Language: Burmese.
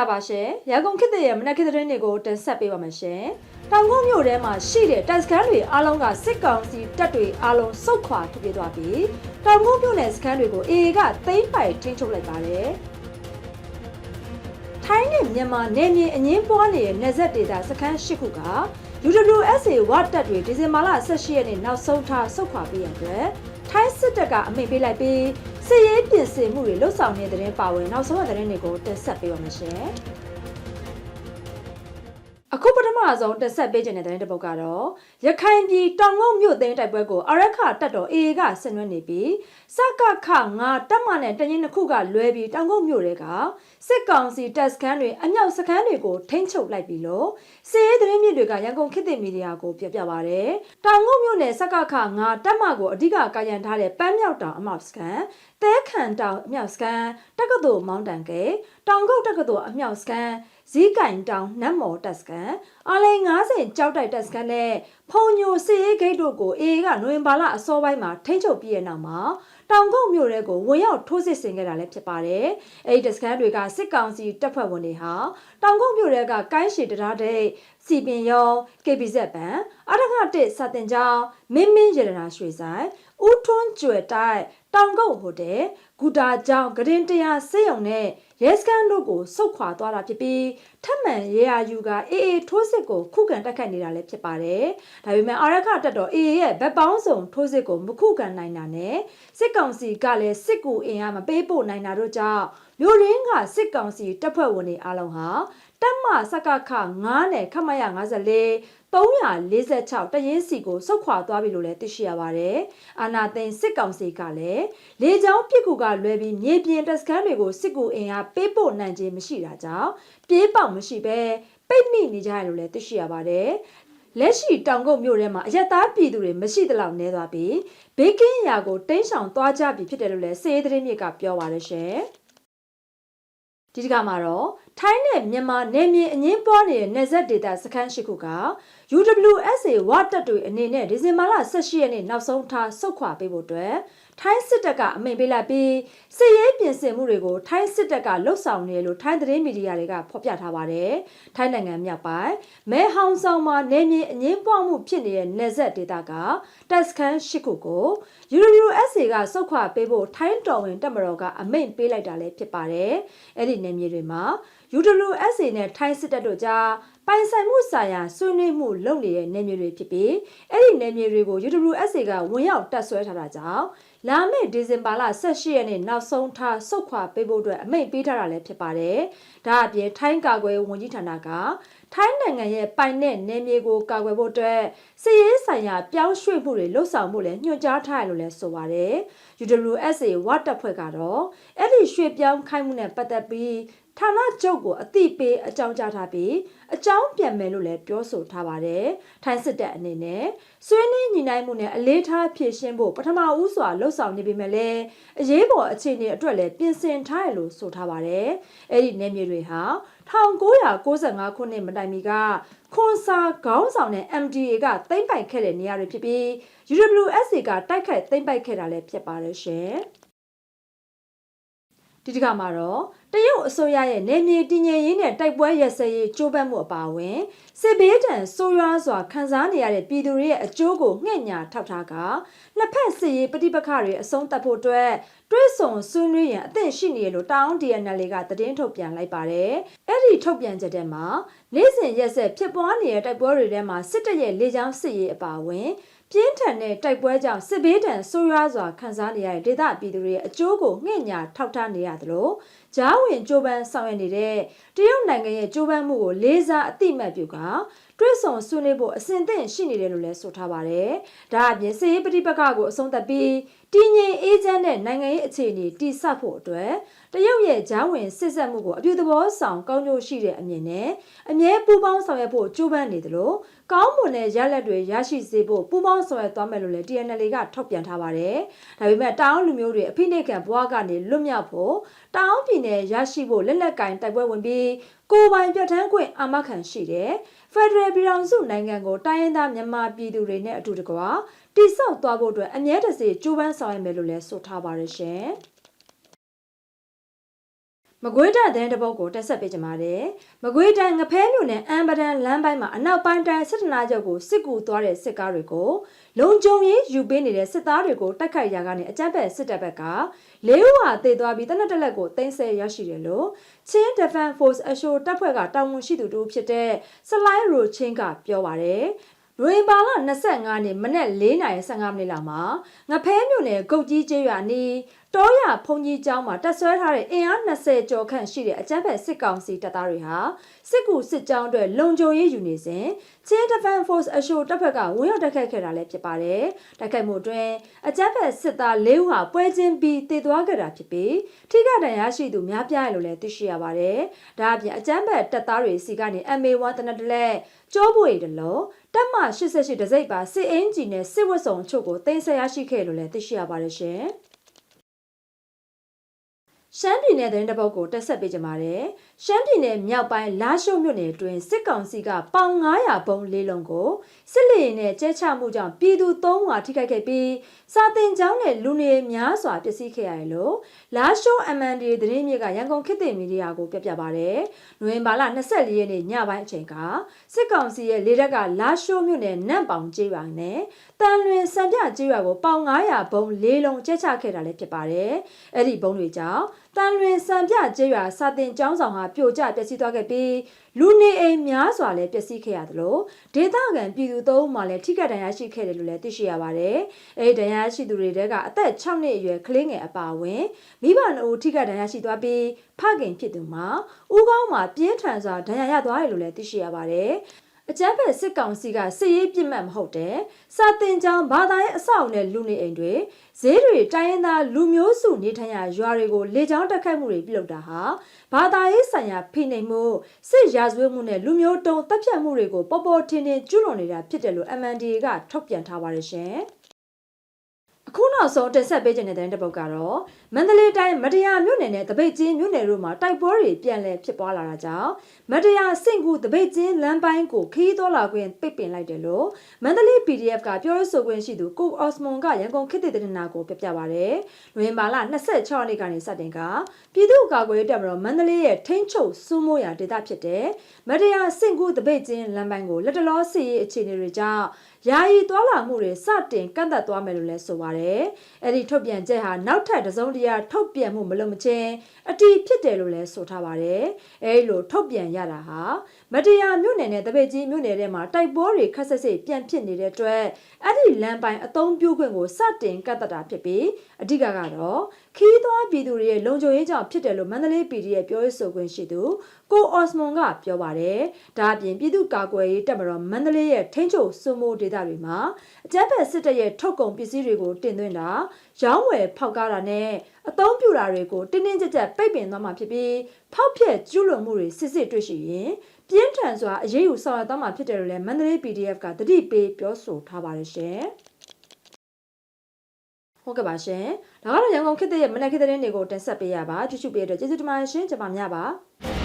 ္ဂလာပါရှင်ရန်ကုန်ခေတ်သစ်ရဲ့မနက်ခေတ်သတင်းတွေကိုတင်ဆက်ပေးပါမယ်ရှင်တောင်ကုန်းမြို့ထဲမှာရှိတဲ့တပ်စခန်းတွေအားလုံးကစစ်ကောင်စီတပ်တွေအားလုံးစုခွာထွက်ပြေးသွားပြီးတောင်ကုန်းမြို့နယ်စခန်းတွေကို AA ကသိမ်းပိုက်ထိန်းချုပ်လိုက်ပါတယ်ထိုင်းနဲ့မြန်မာနယ်မြေအငင်းပွားနေတဲ့နယ်စပ်ဒေသစခန်း၈ခုက UWSA ဝတ်တပ်တွေဒီဇင်ဘာလ18ရက်နေ့နောက်ဆုံးထားဆုတ်ခွာပေးရတဲ့အတွက်ထိုင်းစစ်တပ်ကအမိန့်ပေးလိုက်ပြီး စစ်ရေးပြင်ဆင်မှုတွေလှုပ်ဆောင်နေတဲ့တဲ့ပါဝင်နောက်ဆုံးတဲ့တဲ့တွေကိုတင်ဆက်ပေးပါမယ်ရှင်။အခုပထမဆုံးတက်ဆက်ပေးခြင်းတဲ့တဲ့ပုတ်ကတော့ရခိုင်ပြည်တောင်ငုံမြို့သိမ်းတိုက်ပွဲကိုအရခတက်တော် AA ကဆင်နွှဲနေပြီးစကခငါတက်မနဲ့တရင်တစ်ခုကလွဲပြီးတောင်ငုံမြို့တွေကစစ်ကောင်စီတပ်စခန်းတွေအမြောက်စခန်းတွေကိုထိန်းချုပ်လိုက်ပြီးလို့စစ်ရေးသတင်းမြစ်တွေကရန်ကုန်ခေတ်သစ်မီဒီယာကိုပြောပြပါရယ်တောင်ငုံမြို့နယ်စကခငါတက်မကိုအဓိကကာယံထားတဲ့ပန်းမြောက်တောင်အမောက်စခန်း တဲခန်တောင်အမြောက်စခန်းတက္ကသိုလ်မောင်းတန်ကဲတောင်ကုတ်တက္ကသိုလ်အမြောက်စခန်းဇီးကင်တောင်နတ်မော်တက်စကန်အလိန်90ကြောက်တိုက်တက်စကန်နဲ့ဖုံညိုစီရေးဂိတ်တို့ကိုအေအေကနိုဝင်ဘာလအစောပိုင်းမှာထိန်းချုပ်ပြီးတဲ့နောက်မှာတောင်ကုတ်မြို့ရဲကိုဝင်ရောက်ထိုးစစ်ဆင်ခဲ့တာလည်းဖြစ်ပါတယ်။အဲဒီတက်စကန်တွေကစစ်ကောင်စီတပ်ဖွဲ့ဝင်တွေဟာတောင်ကုတ်မြို့ရဲကကိုင်းရှည်တရားတဲ့စီပင်ရော KBZ ပန်အထကတစ်စာတင်ကျောင်းမင်းမင်းရတနာရွှေဆိုင်ဦးထွန်းကျွယ်တိုက် တောင်ကုတ်ဟိုတယ်ဂူတာကျောင်းဂရင်တရာစေယုံနဲ့ရဲစခန်းတို့ကိုစုတ်ခွာသွားတာဖြစ်ပြီးထပ်မံရဲအာယူကအေအေထိုးစစ်ကိုခုခံတက်ခတ်နေတာလည်းဖြစ်ပါတယ်။ဒါပေမဲ့အာရခတက်တော်အေအေရဲ့ဗက်ပေါင်းစုံထိုးစစ်ကိုမခုခံနိုင်တာနဲ့စစ်ကောင်စီကလည်းစစ်ကူအင်အားမပေးပို့နိုင်တာတို့ကြောင့် မြို့ရင်းကစစ်ကောင်စီတပ်ဖွဲ့ဝင်တွေအားလုံးဟာတက်မစကခ9နဲ့ခမရ54 346တရင်စီကိုစုတ်ခွာသွားပြီလို့လည်းသိရှိရပါတယ်။အာနာသိန်းစစ်ကောင်စီကလည်းလေကြောင်းပစ်ကူကလွဲပြီးမြေပြင်တပ်စခန်းတွေကိုစစ်ကူအင်အားပေးပို့နိုင်ခြင်းမရှိတာကြောင့်ပြေးပေါက်မရှိပဲပိတ်မိနေကြရလို့လည်းသိရှိရပါတယ်။လက်ရှိတောင်ကုတ်မြို့ထဲမှာအရက်သားပြည်သူတွေမရှိသလောက်နေသွားပြီးဘေးကင်းရာကိုတိမ်းရှောင်သွားကြပြီဖြစ်တယ်လို့လည်းစေရေးသတင်းမြစ်ကပြောပါရရှင်။ ဒီတစ်ခါမှာတော့ထိုင်းနဲ့မြန်မာနယ်မြေအငင်းပွားနေတဲ့နယ်စပ်ဒေသစခန်းရှိခုက UWSA ဝတပ်တွေအနေနဲ့ဒီဇင်ဘာလ18ရက်နေ့နောက်ဆုံးထားဆုတ်ခွာပေးဖို့အတွက်ထိုင်းစစ်တပ်ကအမိန့်ပေးလိုက်ပြီးစစ်ရေးပြင်ဆင်မှုတွေကိုထိုင်းစစ်တပ်ကလှုပ်ဆောင်နေလို့ထိုင်းသတင်းမီဒီယာတွေကဖော်ပြထားပါတယ်။ထိုင်းနိုင်ငံမြောက်ပိုင်းမဲဟောင်ဆောင်မှာနေမြေအငင်းပွားမှုဖြစ်နေတဲ့နယ်စပ်ဒေသကတပ်စခန်းရှိခုကို UWSA ကစုတ်ခွာပေးဖို့ထိုင်းတော်ဝင်တပ်မတော်ကအမိန့်ပေးလိုက်တာလည်းဖြစ်ပါတယ်။အဲ့ဒီနယ်မြေတွေမှာ UWSA နဲ့ထိုင်းစစ်တပ်တို့ကြားပိုင်ဆိုင်မှုဆိုင်ရာဆွေးနွေးမှုလုပ်နေတဲ့နယ်မြေတွေဖြစ်ပြီးအဲ့ဒီနယ်မြေတွေကို UWSA ကဝင်ရောက်တပ်ဆွဲထားတာကြောင့်လာမယ့်ဒီဇင်ဘာလ18ရက်နေ့နောက်ဆုံးထားဆုတ်ခွာပေးဖို့အတွက်အမိန့်ပေးထားတာလည်းဖြစ်ပါတယ်။ဒါအပြင်ထိုင်းကာကွယ်ဝန်ကြီးဌာနကထိုင်းနိုင်ငံရဲ့ပိုင်တဲ့နယ်မြေကိုကာကွယ်ဖို့အတွက်စစ်ရေးဆိုင်ရာပြောင်းရွှေ့မှုတွေလှုပ်ဆောင်မှုလည်းညွှန်ကြားထားရလို့လည်းဆိုပါတယ်။ UWSA ဝတ်တပ်ဖွဲ့ကတော့အဲ့ဒီရွှေ့ပြောင်းခိုင်းမှုနဲ့ပတ်သက်ပြီး ဌာနချုပ်ကိုအသိပေးအကြောင်းကြားထားပြီးအကြောင်းပြန်မယ်လို့လည်းပြောဆိုထားပါတယ်။ထိုင်းစစ်တပ်အနေနဲ့ဆွေးနွေးညီနိုင်မှုနဲ့အလေးထားဖြည့်ရှင်းဖို့ပထမဦးစွာလှုပ်ဆောင်နေပေမဲ့လည်းအရေးပေါ်အခြေအနေအတွက်လည်းပြင်ဆင်ထားရလို့ဆိုထားပါတယ်။အဲ့ဒီနယ်မြေတွေဟာ1995ခုနှစ်မတိုင်မီကခွန်စာခေါင်းဆောင်တဲ့ MDA ကသိမ့်ပိုက်ခဲ့တဲ့နေရာတွေဖြစ်ပြီး UWSA ကတိုက်ခိုက်သိမ့်ပိုက်ခဲ့တာလည်းဖြစ်ပါတယ်ရှင်။ ဒီတစ်ခါမှာတော့တရုတ်အစိုးရရဲ့နေမြေတည်ငြိမ်ရေးနဲ့တိုက်ပွဲရစဲရေးကြိုးပမ်းမှုအပါအဝင်စစ်ဘေးဒဏ်ဆိုးရွားစွာခံစားနေရတဲ့ပြည်သူတွေရဲ့အကျိုးကိုငှက်ညာထောက်ထားကနှစ်ဖက်စစ်ရေးပဋိပက္ခတွေအဆုံးသတ်ဖို့အတွက်တွဲဆောင်ဆွေးနွေးရန်အသင့်ရှိနေလို့တောင်း DNL ကသတင်းထုတ်ပြန်လိုက်ပါတယ်။အဲ့ဒီထုတ်ပြန်ချက်ထဲမှာနေ့စဉ်ရက်ဆက်ဖြစ်ပွားနေတဲ့တိုက်ပွဲတွေထဲမှာစစ်တပ်ရဲ့လေကြောင်းစစ်ရေးအပါအဝင် ပြင်းထန်တဲ့တိုက်ပွဲကြောင့်စစ်ဘေးဒဏ်ဆိုးရွားစွာခံစားနေရတဲ့ဒေသပြည်သူတွေရဲ့အကျိုးကိုငှက်ညာထောက်ထားနေရသလိုဂျားဝင်ကြိုးပမ်းဆောင်ရွက်နေတဲ့တရုတ်နိုင်ငံရဲ့ကြိုးပမ်းမှုကိုလေးစားအတိမတ်ပြုက တွဲဆောင်ဆွေးနွေးဖို့အစဉ်သင့်ရှိနေတယ်လို့လည်းဆိုထားပါတယ်။ဒါအပြင်စစ်ရေးပဋိပက္ခကိုအဆုံးသတ်ပြီးတည်ငြိမ်အေးချမ်းတဲ့နိုင်ငံရေးအခြေအနေတည်ဆောက်ဖို့အတွက်တရုတ်ရဲ့ဂျားဝင်စစ်ဆက်မှုကိုအပြုသဘောဆောင်ကောင်းကျိုးရှိတဲ့အမြင်နဲ့အမြဲပူးပေါင်းဆောင်ရွက်ဖို့ကြိုးပမ်းနေသလိုကောင်းမွန်တဲ့ရလဒ်တွေရရှိစေဖို့ပူးပေါင်းဆောင်ရွက်သွားမယ်လို့လည်း TNL ကထုတ်ပြန်ထားပါတယ်။ဒါပေမဲ့တောင်လူမျိုးတွေအဖိနှိတ်ခံဘဝကနေလွတ်မြောက်ဖို့တောင်ပြည်နယ်ရရှိဖို့လက်လက်ကင်တိုက်ပွဲဝင်ပြီး ကိုယ်ပိုင်ပြဋ္ဌာန်းခွင့်အာမခံရှိတယ်။ဖက်ဒရယ်ပြည်ထောင်စုနိုင်ငံကိုတိုင်းရင်းသားမြန်မာပြည်သူတွေနဲ့အတူတကွာတိစောက်သွားဖို့အတွက်အမြဲတစေကြိုးပမ်းဆောင်ရွက်မယ်လို့လည်းဆိုထားပါတယ်ရှင်။ မကွေးတိုင်းသတင်းတစ်ပုဒ်ကိုတက်ဆက်ပေးကြပါမယ်။မကွေးတိုင်းငဖဲမြို့နယ်အမ်ပဒန်လမ်းပိုင်းမှာအနောက်ပိုင်းတိုင်းစစ်တနာချုပ်ကိုစစ်ကူသွားတဲ့စစ်ကားတွေကိုလုံခြုံရေးယူပေးနေတဲ့စစ်သားတွေကိုတိုက်ခိုက်ရာကနေအကြမ်းဖက်စစ်တပ်ဘက်ကလေးဦးဟာတေသွားပြီးတနက်တက်လက်ကိုတင်ဆက်ရရှိတယ်လို့ချင်း Defense Force အရှိုတပ်ဖွဲ့ကတာဝန်ရှိသူတို့ဖြစ်တဲ့စလိုင်းရိုချင်းကပြောပါတယ်။ လွေပါလ25နှစ်မနက်4:15မိနစ်လောက်မှာငဖဲမြို့နယ်ဂုတ်ကြီးကျေးရွာနီးတောရဖုန်ကြီးကျောင်းမှာတက်ဆွဲထားတဲ့အင်အား20ကျော်ခန့်ရှိတဲ့အကြမ်းဖက်စစ်ကောင်စီတပ်သားတွေဟာစစ်ကူစစ်ကြောင်းအတွက်လုံခြုံရေးယူနေစဉ်ချင်း Defense Force အရှိုတပ်ဖက်ကဝင်ရောက်တိုက်ခိုက်ခဲ့တာလည်းဖြစ်ပါတယ်။တိုက်ခိုက်မှုအတွင်းအကြမ်းဖက်စစ်သား၄ဦးဟာပွဲချင်းပြီးတည်သွားခဲ့တာဖြစ်ပြီးထိခိုက်ဒဏ်ရာရှိသူများပြားရလို့လည်းသိရှိရပါတယ်။ဒါအပြင်အကြမ်းဖက်တပ်သားတွေစီကနေ MA1 တနက်တလက်ကြောပွေတလို့ တပ်မ88ဒစိတ်ပါစစ်အင်ဂျီနဲ့စစ်ဝတ်စုံအချို့ကိုတင်ဆက်ရရှိခဲ့လို့လည်းသိရှိရပါတယ်ရှင်။ရှမ်းပြည်နယ်သတင်းတစ်ပုဒ်ကိုတက်ဆက်ပေးကြပါမယ်။ ရှမ်းပြည်နယ်မြောက်ပိုင်းလာရှိုးမြို့နယ်အတွင်းစစ်ကောင်စီကပေါင်900ဘုံလေးလုံးကိုစစ်လေရင်နဲ့ကျဲချမှုကြောင့်ပြည်သူ3ဦးဟာထိခိုက်ခဲ့ပြီးစာတင်ကျောင်းနဲ့လူနေများစွာပျက်စီးခဲ့ရတယ်လို့လာရှိုး MND သတင်းမြေကရန်ကုန်ခေတ်သစ်မီဒီယာကိုပြပြပါရယ်။နိုဝင်ဘာလ24ရက်နေ့ညပိုင်းအချိန်ကစစ်ကောင်စီရဲ့လေတပ်ကလာရှိုးမြို့နယ်နန့်ပေါင်ကျေးရွာနဲ့တန်လွင်စံပြကျေးရွာကိုပေါင်900ဘုံလေးလုံးကျဲချခဲ့တာလည်းဖြစ်ပါတယ်။အဲ့ဒီဘုံတွေကြောင့်တန်လွင်စံပြကျေးရွာစာတင်ကျောင်းဆောင်ဟာပြိုကျပျက်စီးသွားခဲ့ပြီးလူနေအိမ်များစွာလည်းပျက်စီးခဲ့ရတယ်လို့ဒေသခံပြည်သူသုံးဦးမှလည်းထိခိုက်ဒဏ်ရာရှိခဲ့တယ်လို့လည်းသိရှိရပါတယ်။အဲဒီဒဏ်ရာရှိသူတွေတဲကအသက်6နှစ်အရွယ်ကလေးငယ်အပါအဝင်မိဘနှစ်ဦးထိခိုက်ဒဏ်ရာရှိသွားပြီးဖခင်ဖြစ်သူမှာဦးကောင်းမှာပြင်းထန်စွာဒဏ်ရာရသွားတယ်လို့လည်းသိရှိရပါတယ်။ အကြမ်းဖက်စစ်ကောင်စီကစစ်ရေးပြစ်မှတ်မဟုတ်တဲ့စာတင်ကြောင်ဘာသာရဲ့အဆောက်အဦနဲ့လူနေအိမ်တွေဈေးတွေတိုင်းရင်းသားလူမျိုးစုနေထိုင်ရာရွာတွေကိုလေကြောင်းတက်ခတ်မှုတွေပြုလုပ်တာဟာဘာသာရေးဆိုင်ရာဖိနှိပ်မှုစစ်ရာဇဝတ်မှုနဲ့လူမျိုးတုံးတပ်ဖြတ်မှုတွေကိုပေါ်ပေါ်ထင်ထင်ကျူးလွန်နေတာဖြစ်တယ်လို့ MNDA ကထုတ်ပြန်ထားပါတယ်ရှင်။ အခုနောက်ဆုံးတင်ဆက်ပေးခြင်းတဲ့တဲ့ပုတ်ကတော့မန္တလေးတိုင်းမတရားမြို့နယ်နဲ့တပိတ်ချင်းမြို့နယ်တို့မှာတိုက်ပွဲတွေပြန်လည်ဖြစ်ပွားလာတာကြောင့်မတရားစင့်ကူတပိတ်ချင်းလမ်းပိုင်းကိုခီးတော်လာခွင့်ပိတ်ပင်လိုက်တယ်လို့မန္တလေး PDF ကပြောရဆိုခွင့်ရှိသူကိုအော့စမွန်ကရန်ကုန်ခေတ်သစ်တင်နာကိုပြပြပါဗျ။လွင်ပါလာ26ရက်နေ့ကနေစတင်ကပြည်သူ့ကာကွယ်ရေးတပ်မတော်မန္တလေးရဲ့ထိန်းချုပ်စူးမိုးရာဒေသဖြစ်တဲ့မတရားစင့်ကူတပိတ်ချင်းလမ်းပိုင်းကိုလက်တလောစီရေးအခြေအနေတွေကြောင့်ယာယီသွာလာမှုတွေစတင်ကန့်သက်သွားမယ်လို့လည်းဆိုပါတယ်။အဲ့ဒီထုတ်ပြန်ချက်ဟာနောက်ထပ်တစုံတရာထုတ်ပြန်မှုမလုပ်မချင်းအတီးဖြစ်တယ်လို့လည်းဆိုထားပါတယ်။အဲဒီလိုထုတ်ပြန်ရတာဟာ မတရားမြို့နယ်နဲ့တပိတ်ကြီးမြို့နယ်ထဲမှာတိုက်ပွဲတွေခက်ဆက်ဆက်ပြန်ဖြစ်နေတဲ့အတွက်အဲ့ဒီလမ်းပိုင်းအသုံးပြုခွင့်ကိုစတင်ကန့်သက်တာဖြစ်ပြီးအဓိကကတော့ခီးသွားပြည်သူတွေရဲ့လုံခြုံရေးကြောင့်ဖြစ်တယ်လို့မန္တလေး PD ရဲ့ပြောရေးဆိုခွင့်ရှိသူကိုအော့စမွန်ကပြောပါတယ်။ဒါအပြင်ပြည်သူ့ကာကွယ်ရေးတပ်မတော်မန္တလေးရဲ့ထိန်းချုပ်စုမိုးဒေသတွေမှာအကြမ်းဖက်စစ်တပ်ရဲ့ထုတ်ကုန်ပစ္စည်းတွေကိုတင်သွင်းတာရောင်းဝယ်ဖောက်ကားတာနဲ့အသုံးပြုတာတွေကိုတင်းတင်းကြပ်ကြပ်ပိတ်ပင်သွားမှာဖြစ်ပြီးဖောက်ဖျက်ကျူးလွန်မှုတွေစစ်စစ်တွေ့ရှိရင် ပြင်းထန်စွာအရေးယူဆောင်ရွက်သွားမှာဖြစ်တယ်လို့လည်းမန္တလေး PDF ကတတိပေးပြောဆိုထားပါတယ်ရှင်ဟုတ်ကဲ့ပါရှင်။ဒါကတော့ရန်ကုန်ခေတ်ရဲ့မနက်ခေတ်သတင်းတွေကိုတင်ဆက်ပေးရပါကြည့်ရှုပေးတဲ့ကျေးဇူးတင်ပါတယ်ရှင်။ကျွန်မများပါ။